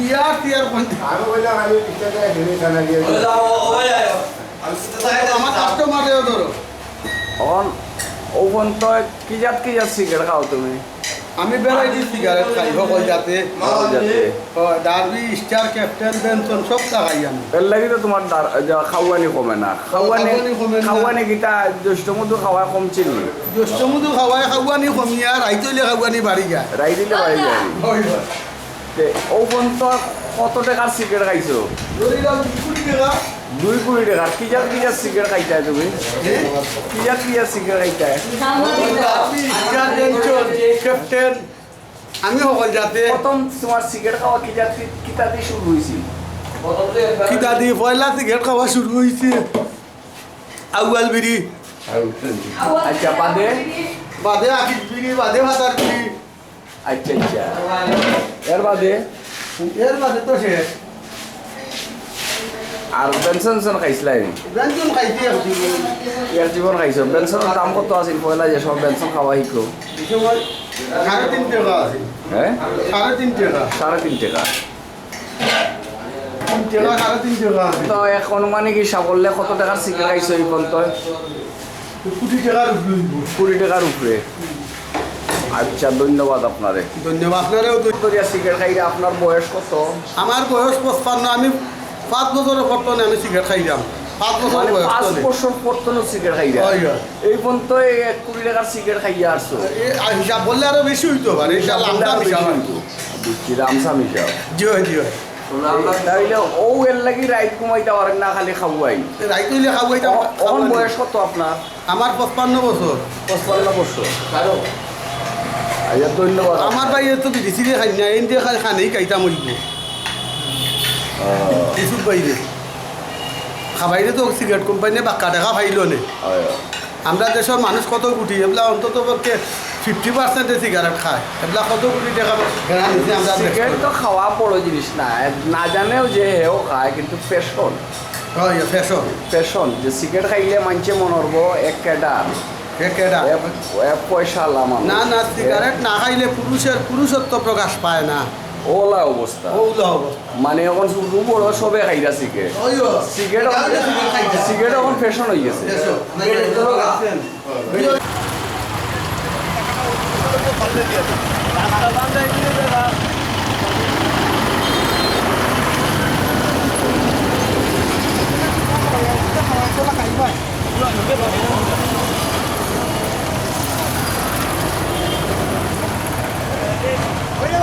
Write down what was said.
বিয়ার টিয়ার পঞ্চাশ আমি বললাম আমি বিশ হেরে খানা দিয়ে আমার কাস্টমারেও ধরো এখন ওখান তো কি জাত কি জাত সিগারেট খাও তুমি আমি ভ্যারাইটি সিগারেট খাই সকল যাতে ডার্বি স্টার ক্যাপ্টেন বেনসন সব খাই আমি এর লাগি তো তোমার খাওয়ানি কমে না খাওয়ানি খাওয়ানি না। কিটা জ্যৈষ্ঠ মধু খাওয়া চিনি জ্যৈষ্ঠ মধু খাওয়াই খাওয়ানি কমিয়া রাইতলে খাওয়ানি বাড়ি যায় রাই দিলে বাড়ি যায় কত টাকার সিগারেট খাইছো? ধরিলাম কুড়ি টাকা। দুই কুড়ি টাকার কি জাত কি জাত সিগারেট খাইতায় তুমি? কি জাত কি জাত সিগারেট খাইতায় ডার্বি স্টার বেনসন ক্যাপ্টেন আমি সকল যাতে প্রথম তোমার সিগারেট খাওয়া কি জাত কিতা দিয়ে শুরু হয়েছিল কি দাদি পয়লা সিগারেট খাওয়া শুরু হয়েছে আউয়াল বিড়ি। আচ্ছা বাদে? বাদে আকিস বিড়ি বাদে ভাতার বিড়ি। আচ্ছা আচ্ছা। এর বাদে? এর বাদে তো শেষ আর বেনসন সেন খাইছিলাই বেনসন ইয়ার জীবন খাইছো। বেনসনের দাম কত আছিল? পয়লা যে সব বেনসন খাওয়া শিখো সাড়ে তিন টাকা আছে হ্যাঁ সাড়ে তিন টাকা। সাড়ে তিন টাকা। তো এখন মানে কি সাবল্লে কত টাকার সিগারেট খাইছো এই পর্যন্ত কোটি টাকার কুড়ি টাকার উপরে আচ্ছা ধন্যবাদ আপনারে। ধন্যবাদ আপনারেও সিগারেট খাইলে আপনার বয়স কত? আমার বয়স পঁচপান্ন আমি পাঁচ বছরের বর্তমানে আমি সিগারেট খাইলাম পাঁচ বছর মানে বয়স পাঁচ বছর পর্যন্ত সিগারেট খাইয়া। এই পর্যন্ত এক কুড়ি টাকার সিগারেট খাইয়া আসছো? হিসাব বললে আরও বেশি হইতো পারে হিসাব আমদাম হিসাব হইতো। বুঝছি রামসাম হিসাব। জি হয় জি হয়। তাইলে ও এর লাগি রাইত ঘুমাইতে পারেন না খালি খাওয়াই। হইলে বয়স কত আপনার? আমার পঁচপান্ন বছর। পঁচপান্ন বছর। ধন্যবাদ। আমার ভাই তো বিদেশি দিয়ে খাই না এন দিয়ে খাই খানেই খাইতা মরিব ইসুক বাইরে। খাবাইরে তো সিগারেট কোম্পানি বাক্কা টাকা ফাইল নে। আমরা দেশের মানুষ কত কোটি এগুলা অন্তত পক্ষে ফিফটি পার্সেন্টে সিগারেট খায়। এগুলা কত কোটি টাকা সিগারেট তো খাওয়া বড় জিনিস না না জানেও যে হেও খায় কিন্তু পেশন হয় ফ্যাশন যে সিগারেট খাইলে মানছে মনে হব এক কেডার একেটা এক পয়সা লামা না না সিগারেট না খাইলে পুরুষের পুরুষত্ব প্রকাশ পায় না। ওলা অবস্থা। ওগুলো হব মানে এখন বড় সবে খাইরা সিগারেট সিগারেট সিগারেট এখন ফ্যাশন হয়ে গেছে।